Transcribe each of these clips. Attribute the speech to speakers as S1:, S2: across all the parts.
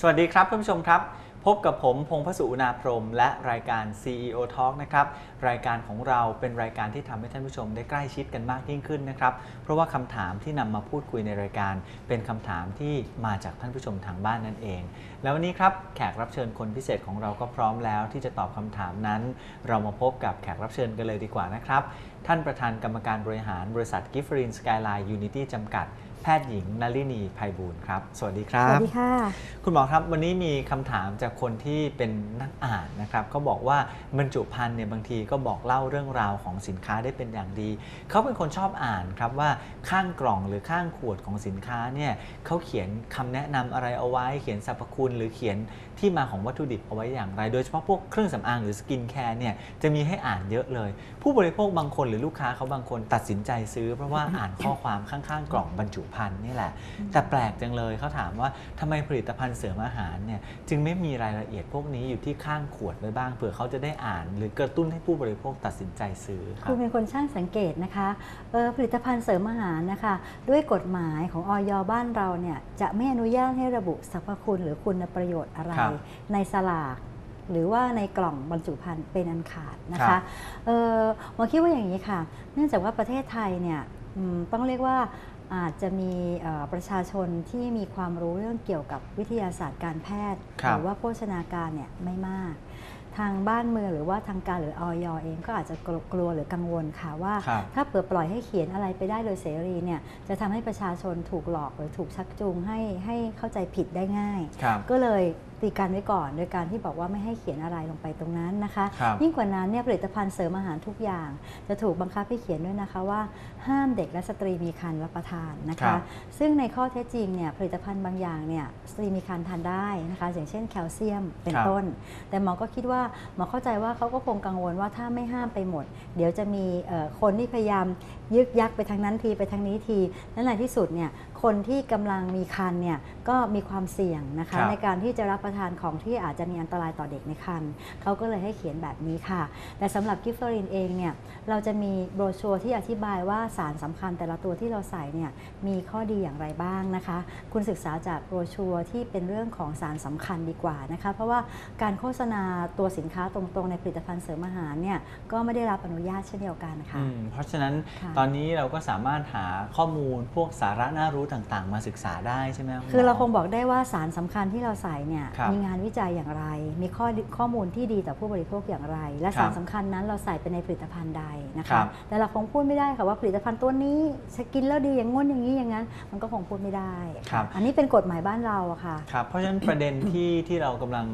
S1: สวัสดีครับท่านผู้ชมครับ พบกับผมพงพสุอุณาพรม และรายการ CEO Talk นะครับรายการของเราเป็นรายการที่ทำให้ท่านผู้ชมได้ใกล้ชิดกันมากยิ่งขึ้นนะครับ เพราะว่าคำถามที่นำมาพูดคุยในรายการ เป็นคำถามที่มาจากท่านผู้ชมทางบ้านนั่นเอง แล้ววันนี้ครับแขกรับเชิญคนพิเศษของเราก็พร้อมแล้ว ที่จะตอบคำถามนั้น เรามาพบกับแขกรับเชิญกันเลยดีกว่านะครับท่านประธานกรรมการบริหารบริษัทกิฟฟรินสกายไลน์ยูนิตี้จำกัดแพทย์หญิงนลินีไพบูลย์ครับ สวัสดีครั
S2: สวั
S1: บ
S2: สดีค่ะ
S1: คุณหมอครับ วันนี้มีคำถามจากคนที่เป็นนักอ่านนะครับเขาบอกว่าบรรจุภัณฑ์เนี่ยบางทีก็บอกเล่าเรื่องราวของสินค้าได้เป็นอย่างดี เขาเป็นคนชอบอ่านครับว่าข้างกล่องหรือข้างขวดของสินค้าเนี่ยเขาเขียนคำแนะนำอะไรเอาไว้ เขียนสรรพคุณหรือเขียนที่มาของวัตถุดิบเอาไว้อย่างไร โดยเฉพาะพวกเครื่องสำอางหรือสกินแคร์เนี่ยจะมีให้อ่านเยอะเลย ผู้บริโภคบางคนหรือลูกค้าเขาบางคนตัดสินใจซื้อ เพราะว่าอ่านข้อความข้างๆ กล่องบรรจุภัณฑ์นี่แหละ แต่แปลกจังเลยเขาถามว่าทำไมผลิตภัณฑ์เสริมอาหารเนี่ยจึงไม่มีรายละเอียดพวกนี้อยู่ที่ข้างขวดไว้บ้างเผื่อเขาจะได้อ่าน หรือกระตุ้นให้ผู้บริโภคตัดสินใจซื้อครั
S2: คุ
S1: บ
S2: ณเป็นคนช่างสังเกตนะคะเอ่อผลิตภัณฑ์เสริมอาหารนะคะ ด้วยกฎหมายของออยบ้านเราเนี่ยจะไม่อนุญาตให้ระบุสรรพคุณหรือคุณประโยชน์อะไร
S1: ครับ
S2: ในสลากหรือว่าในกล่องบรรจุภัณฑ์เป็นอันขาดนะ
S1: ครั
S2: คะ
S1: บ
S2: เออหมอคิดว่าอย่างนี้ค่ะ เนื่องจากว่าประเทศไทยเนี่ยอืมต้องเรียกว่า อาจจะมีเอ่อประชาชนที่มีความรู้เรื่องเกี่ยวกับวิทยาศาสตร์การแพทย์
S1: ครับ
S2: หรือว่าโภชนาการเนี่ยไม่มาก ทางบ้านเมืองหรือว่าทางการหรือออยเองก็อาจจะกลัวกลัวหรือกังวลค่ะว่า
S1: ครับ
S2: ถ้าเปิดปล่อยให้เขียนอะไรไปได้โดยเสรีเนี่ยจะทำให้ประชาชนถูกหลอกหรือถูกชักจูงให้ให้เข้าใจผิดได้ง่าย
S1: ครับ
S2: ก็เลย ตีกันไว้ก่อน โดยการที่บอกว่าไม่ให้เขียนอะไรลงไปตรงนั้นนะคะ
S1: ครับ
S2: ยิ่งกว่านั้นเนี่ยผลิตภัณฑ์เสริมอาหารทุกอย่าง จะถูกบังคับให้เขียนด้วยนะคะว่า ห้ามเด็กและสตรีมีครรภ์รับประทานนะ
S1: ครั
S2: คะ
S1: บ
S2: ซึ่งในข้อเท็จจริงเนี่ยผลิตภัณฑ์บางอย่างเนี่ยสตรีมีครรภ์ทานได้นะคะอย่างเช่นแคลเซียมเป็น
S1: ครับ
S2: ต้น แต่หมอก็คิดว่าหมอเข้าใจว่าเขาก็คงกังวลว่าถ้าไม่ห้ามไปหมด เดี๋ยวจะมีเอ่อคนที่พยายามยึกยักไปทางนั้นทีไปทางนี้ทีและในที่สุดเนี่ยคนที่กำลังมีครรภ์เนี่ยก็มีความเสี่ยงนะ
S1: ครั
S2: คะ
S1: บ
S2: ในการที่จะรับประทานของที่อาจจะมีอันตรายต่อเด็กในครรภ์เขาก็เลยให้เขียนแบบนี้ค่ะ แต่สำหรับกิฟเฟอรินเองเนี่ยเราจะมีโบรชัวร์ที่อธิบายว่าสารสำคัญแต่ละตัวที่เราใส่เนี่ยมีข้อดีอย่างไรบ้างนะคะ คุณศึกษาจากโบรชัวร์ที่เป็นเรื่องของสารสำคัญดีกว่านะคะ เพราะว่าการโฆษณาตัวสินค้าตรงๆ ในผลิตภัณฑ์เสริมอาหารเนี่ยก็ไม่ได้รับอนุญาตเช่นเดียวกันค่ะ
S1: อืมเพราะฉะนั้น
S2: ค่ะ
S1: ตอนนี้เราก็สามารถหาข้อมูลพวกสาระน่ารู้ต่างๆ มาศึกษาได้ใช่ไหมณหม
S2: คือเราคงบอกได้ว่าสารสำคัญที่เราใส่เนี่ย
S1: ครับ
S2: มีงานวิจัยอย่างไร มีข้อข้อมูลที่ดีต่อผู้บริโภคอย่างไร และ
S1: ครั
S2: สา
S1: บ
S2: รสำคัญนั้นเราใส่ไปในผลิตภัณฑ์ใดนะ
S1: ครั
S2: คะ
S1: บ
S2: แต่เราคงพูดไม่ได้ค่ะว่าผลิตภัณฑ์ตัวนี้จะกินแล้วดีอย่างง้นอย่างนี้อย่างนั้น มันก็คงพูดไม่ได้
S1: ครับ
S2: อันนี้เป็นกฎหมายบ้านเราอะค่ะ
S1: ครับเพราะฉะนั้นประเด็นที่ที่เรากำลัง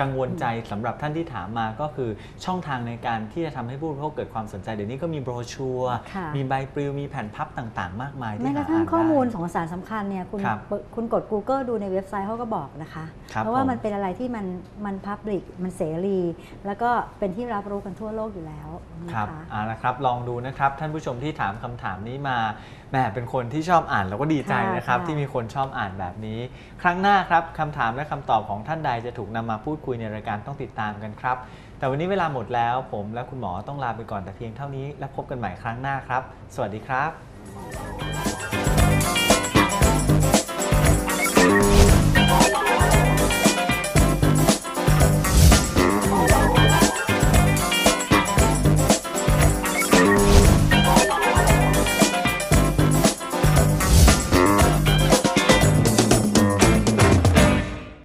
S1: กังวลใจสำหรับท่านที่ถามมาก็คือช่องทางในการที่จะทำให้ผู้บริโภคเกิดความสนใจเดี๋ยวนี้ก็มีโบรชัวร์
S2: ค่ะ
S1: มีใบปลิวมีแผ่นพับต่างๆ มากมาย
S2: แม้
S1: ที่
S2: ก
S1: หา
S2: ระทั่ง
S1: อ่าน
S2: ข้อมูล
S1: ได้
S2: ของสารสำคัญเนี่ยคุณ
S1: ครับ
S2: เปิดคุณกด Google ดูในเว็บไซต์เขาก็บอกนะคะ
S1: ครับ
S2: เพราะว่า
S1: ผม
S2: มันเป็นอะไรที่มันมันพับลิกมันเสรี แล้วก็เป็นที่รับรู้กันทั่วโลกอยู่แล้วนะ
S1: ครั
S2: คะ
S1: บเอาละครับลองดูนะครับท่านผู้ชมที่ถามคำถามนี้มาแหมเป็นคนที่ชอบอ่านเราก็ดีใจ
S2: ค่ะ
S1: นะครับ
S2: ค่ะ
S1: ที่มีคนชอบอ่านแบบนี้ ครั้งหน้าครับคำถามและคำตอบของท่านใดจะถูกนำมาพูดคุยในรายการต้องติดตามกันครับ แต่วันนี้เวลาหมดแล้ว ผมและคุณหมอต้องลาไปก่อนแต่เพียงเท่านี้ และพบกันใหม่ครั้งหน้าครับ สวัสดีครับ